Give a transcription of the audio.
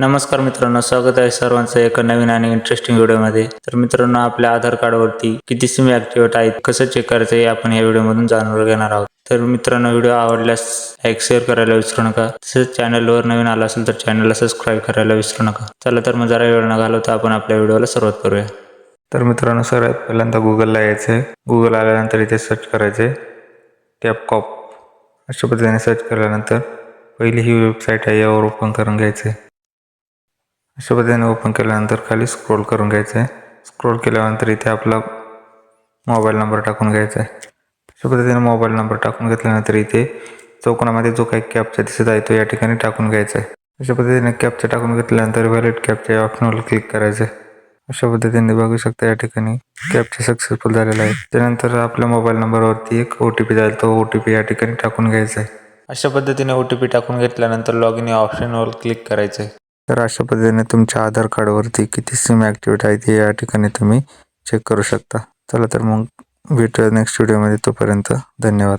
नमस्कार मित्रांनो स्वागत आहे सर्वांचं एका नवीन आणि इंटरेस्टिंग व्हिडिओमध्ये. तर मित्रांनो आपल्या आधार कार्डवरती किती सिम ऍक्टिव्हेट आहेत कसं चेक करायचं हे आपण या व्हिडिओमधून जाणून घेणार आहोत. तर मित्रांनो व्हिडिओ आवडल्यास लाईक शेअर करायला विसरू नका. तसंच चॅनलवर नवीन आला असेल तर चॅनलला सबस्क्राईब करायला विसरू नका. चला तर मग जरा वेळ न घालवता आपण आपल्या व्हिडिओला सुरुवात करूया. तर मित्रांनो सर्वात पहिल्यांदा गुगलला यायचं आहे गुगल आल्यानंतर इथे सर्च करायचे टॅपकॉप अशा पद्धतीने सर्च केल्यानंतर पहिली ही वेबसाईट आहे यावर ओपन करून घ्यायचं आहे अशा पद्धतीने ओपन केल्यानंतर खाली स्क्रोल करून घ्यायचं आहे स्क्रोल केल्यानंतर इथे आपला मोबाईल नंबर टाकून घ्यायचा आहे अशा पद्धतीने मोबाईल नंबर टाकून घेतल्यानंतर इथे चौकोनामध्ये जो काही कॅपचा दिसत आहे तो या ठिकाणी टाकून घ्यायचा आहे अशा पद्धतीने कॅपचा टाकून घेतल्यानंतर व्हॅलिड कॅपच्या या ऑप्शनवर क्लिक करायचं आहे अशा पद्धतीने बघू शकता या ठिकाणी कॅपचे सक्सेसफुल झालेला आहे. त्यानंतर आपल्या मोबाईल नंबरवरती एक ओ टी पी जाईल. तो ओ टी पी या ठिकाणी टाकून घ्यायचा आहे अशा पद्धतीने ओ टी पी टाकून घेतल्यानंतर लॉग इन या ऑप्शनवर क्लिक करायचं आहे तर अशा पद्धतीने तुमच्या आधार कार्डवरती किती सिम ॲक्टिवेट आहे ते या ठिकाणी तुम्ही चेक करू शकता. चला तर मग भेटूया नेक्स्ट व्हिडिओमध्ये तोपर्यंत. धन्यवाद.